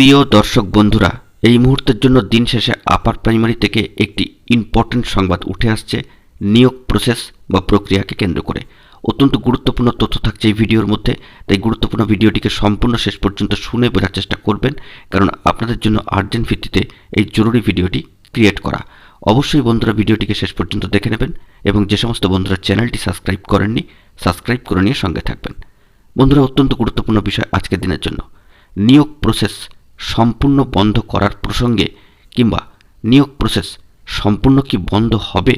প্রিয় দর্শক বন্ধুরা, এই মুহূর্তের জন্য দিন শেষে আপার প্রাইমারি থেকে একটি ইম্পর্ট্যান্ট সংবাদ উঠে আসছে নিয়োগ প্রসেস বা প্রক্রিয়াকে কেন্দ্র করে। অত্যন্ত গুরুত্বপূর্ণ তথ্য থাকছে এই ভিডিওর মধ্যে, তাই গুরুত্বপূর্ণ ভিডিওটিকে সম্পূর্ণ শেষ পর্যন্ত শুনে বোঝার চেষ্টা করবেন, কারণ আপনাদের জন্য আর্জেন্ট ভিত্তিতে এই জরুরি ভিডিওটি ক্রিয়েট করা। অবশ্যই বন্ধুরা ভিডিওটিকে শেষ পর্যন্ত দেখে নেবেন এবং যে সমস্ত বন্ধুরা চ্যানেলটি সাবস্ক্রাইব করেননি সাবস্ক্রাইব করে নিয়ে সঙ্গে থাকবেন। বন্ধুরা, অত্যন্ত গুরুত্বপূর্ণ বিষয় আজকের দিনের জন্য। নিয়োগ প্রসেস সম্পূর্ণ বন্ধ করার প্রসঙ্গে কিংবা নিয়োগ প্রসেস সম্পূর্ণ কি বন্ধ হবে,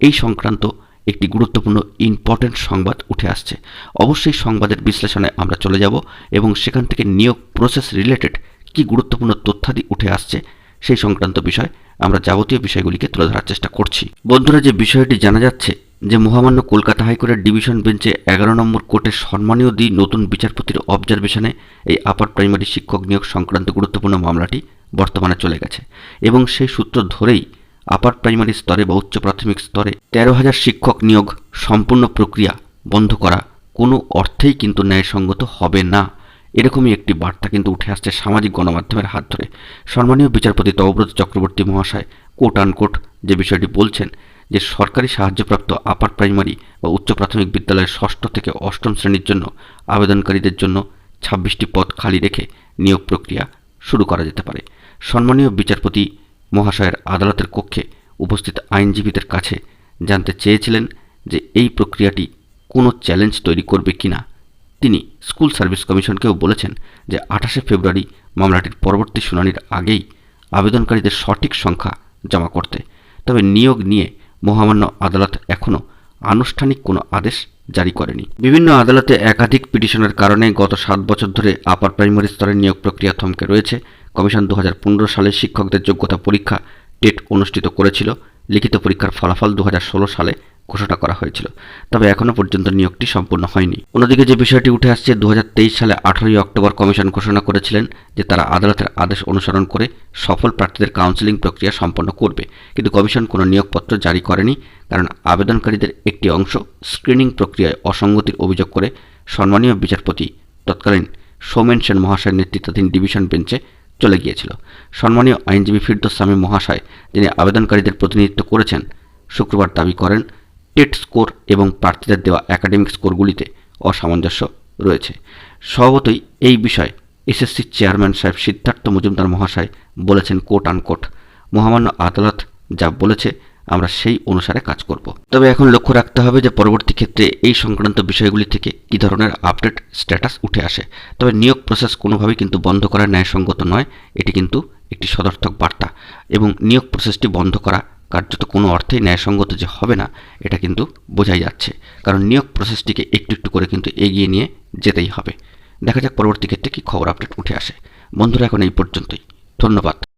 এই সংক্রান্ত একটি গুরুত্বপূর্ণ ইম্পর্ট্যান্ট সংবাদ উঠে আসছে। অবশ্যই সংবাদের বিশ্লেষণে আমরা চলে যাব এবং সেখান থেকে নিয়োগ প্রসেস রিলেটেড কি গুরুত্বপূর্ণ তথ্যাদি উঠে আসছে সেই সংক্রান্ত বিষয় আমরা যাবতীয় বিষয়গুলিকে তুলে ধরার চেষ্টা করছি। বন্ধুরা, যে বিষয়টি জানা যাচ্ছে যে মহামান্য কলকাতা হাইকোর্টের ডিভিশন বেঞ্চে এগারো নম্বর কোর্টের সম্মানীয় দি নতুন বিচারপতির অবজারভেশনে এই আপার প্রাইমারি শিক্ষক নিয়োগ সংক্রান্ত গুরুত্বপূর্ণ মামলাটি বর্তমানে চলে গেছে এবং সেই সূত্র ধরেই আপার প্রাইমারি স্তরে বা উচ্চ প্রাথমিক স্তরে তেরো হাজার শিক্ষক নিয়োগ সম্পূর্ণ প্রক্রিয়া বন্ধ করা কোনো অর্থেই কিন্তু ন্যায়সঙ্গত হবে না। এরকমই একটি বার্তা কিন্তু উঠে আসছে সামাজিক গণমাধ্যমের হাত ধরে। সম্মানীয় বিচারপতি তবব্রত চক্রবর্তী মহাশয় কোট আনকোট যে বিষয়টি বলছেন যে সরকারি সাহায্যপ্রাপ্ত আপার প্রাইমারি বা উচ্চ প্রাথমিক বিদ্যালয়ের ষষ্ঠ থেকে অষ্টম শ্রেণির জন্য আবেদনকারীদের জন্য ছাব্বিশটি পদ খালি রেখে নিয়োগ প্রক্রিয়া শুরু করা যেতে পারে। সম্মানীয় বিচারপতি মহাশয়ের আদালতের কক্ষে উপস্থিত আইনজীবীদের কাছে জানতে চেয়েছিলেন যে এই প্রক্রিয়াটি কোনো চ্যালেঞ্জ তৈরি করবে কিনা। তিনি স্কুল সার্ভিস কমিশনকেও বলেছেন যে আঠাশে ফেব্রুয়ারি মামলাটির পরবর্তী শুনানির আগেই আবেদনকারীদের সঠিক সংখ্যা জমা করতে। তবে নিয়োগ নিয়ে মহামান্য আদালত এখনও আনুষ্ঠানিক কোনো আদেশ জারি করেনি। বিভিন্ন আদালতে একাধিক পিটিশনের কারণে গত সাত বছর ধরে আপার প্রাইমারি স্তরের নিয়োগ প্রক্রিয়া থমকে রয়েছে। কমিশন দু হাজার পনেরো সালে শিক্ষকদের যোগ্যতা পরীক্ষা টেট অনুষ্ঠিত করেছিল। লিখিত পরীক্ষার ফলাফল দু হাজার ষোলো সালে ঘোষণা করা হয়েছিল, তবে এখনও পর্যন্ত নিয়োগটি সম্পূর্ণ হয়নি। অন্যদিকে যে বিষয়টি উঠে আসছে দু হাজার তেইশ সালে আঠারোই অক্টোবর কমিশন ঘোষণা করেছিলেন যে তারা আদালতের আদেশ অনুসরণ করে সফল প্রার্থীদের কাউন্সেলিং প্রক্রিয়া সম্পন্ন করবে। কিন্তু কমিশন কোনো নিয়োগপত্র জারি করেনি, কারণ আবেদনকারীদের একটি অংশ স্ক্রিনিং প্রক্রিয়ায় অসঙ্গতির অভিযোগ করে সম্মানীয় বিচারপতি, তৎকালীন সৌমেন সেন মহাশয়ের নেতৃত্বাধীন ডিভিশন বেঞ্চে চলে গিয়েছিল। সম্মানীয় আইনজীবী ফিরদোস সামি মহাশয়, যিনি আবেদনকারীদের প্রতিনিধিত্ব করেছেন, শুক্রবার দাবি করেন টেট স্কোর এবং প্রার্থীদের দেওয়া একাডেমিক স্কোরগুলিতে অসামঞ্জস্য রয়েছে। স্বভাবতই এই বিষয়ে এসএসসির চেয়ারম্যান সাহেব সিদ্ধার্থ মজুমদার মহাশয় বলেছেন কোট আনকোট মহামান্য আদালত যা বলেছে, আমরা সেই অনুসারে কাজ করব। তবে এখন লক্ষ্য রাখতে হবে যে পরবর্তী ক্ষেত্রে এই সংক্রান্ত বিষয়গুলি থেকে কী ধরনের আপডেট স্ট্যাটাস উঠে আসে। তবে নিয়োগ প্রসেস কোনোভাবেই কিন্তু বন্ধ করা ন্যায়সঙ্গত নয়, এটি কিন্তু একটি সদর্থক বার্তা। এবং নিয়োগ প্রসেসটি বন্ধ করা কার্যত কোনো অর্থেই ন্যায়সঙ্গত যে হবে না, এটা কিন্তু বোঝাই যাচ্ছে। কারণ নিয়োগ প্রসেসটিকে একটু একটু করে কিন্তু এগিয়ে নিয়ে যেতেই হবে। দেখা যাক পরবর্তী ক্ষেত্রে কী খবর আপডেট উঠে আসে। বন্ধুরা, এখন এই পর্যন্তই। ধন্যবাদ।